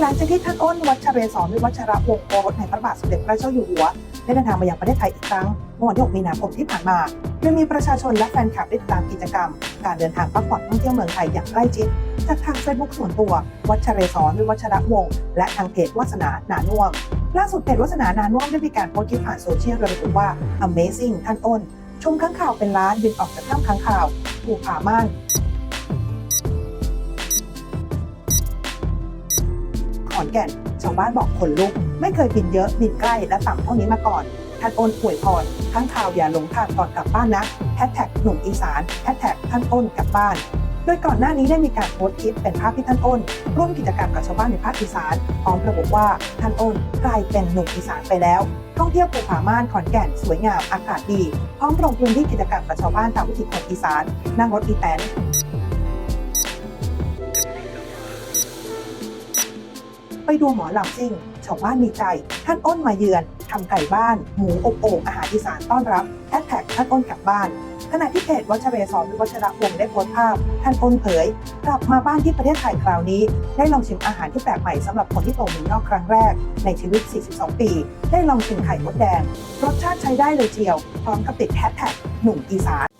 หลังจากที่ท่านอ้นวัชเรศรวิวัชระวงศ์โอรสในพระบาทสมเด็จพระเจ้าอยู่หัว ได้เดินทางมายังประเทศไทยอีกครั้งเมื่อวันที่ 6 มีนาคมที่ผ่านมาโดยมีประชาชนและแฟนคลับได้ติดตามกิจกรรม การเดินทางพักผ่อนท่องเที่ยวเมืองไทยอย่างใกล้ชิดจากทางเฟซบุ๊กส่วนตัว วัชเรศรวิวัชระวงศ์และทางเพจวาสนานานุ่วมล่าสุดเพจวาสนานานุ่วมได้มีการโพสต์คลิปผ่านโซเชียลโดยระบุว่า Amazing ท่านอ้นชมข้างข่าวเป็นล้านบินออกจากถ้ำข้างข่าวภูผาม่าน ขอนแก่น ชาวบ้านบอกขนลุก ไม่เคยบินเยอะบินใกล้และต่ำเท่านี้มาก่อน ท่านโอนป่วยพรข้งข่าวอย่าหลงทางก่อนกลับบ้านนะแฮชแท็กหนุ่มอีสานแฮชแท็กท่านอ้นกลับบ้านโดยก่อนหน้านี้ได้มีการโพสต์คลิปเป็นภาพที่ท่านอ้น ร่วมกิจกรรมกับชาวบ้านในภาคอีสานพร้อมระบุว่าท่านอ้นกลายเป็นหนุ่มอีสานไปแล้ว ท่องเที่ยวภูผาม่านขอนแก่นสวยงามอากาศดี พร้อมลงพื้นที่กิจกรรมกับชาวบ้านตามวิถีคนอีสาน นั่งรถอีแตน ไปดูหมอลำซิ่ง ชาวบ้านมีใจ ท่านอ้นมาเยือน ทำไก่บ้าน หมูอบโอ่งอาหารอีสานต้อนรับแฮชแท็กท่านอ้นกลับบ้าน ขณะที่เพจวัชเรศรวิวัชระวงศ์ได้โพสต์ภาพ ท่านอ้นเผย กลับมาบ้านที่ประเทศไทยคราวนี้ ได้ลองชิมอาหารที่แปลกใหม่สำหรับคนที่โตเมืองนอกครั้งแรก ในชีวิต 42 ปี ได้ลองชิมไข่มดแดง รสชาติใช้ได้เลยเจียว พร้อมกับติดแฮชแท็กหนุ่มอีสาน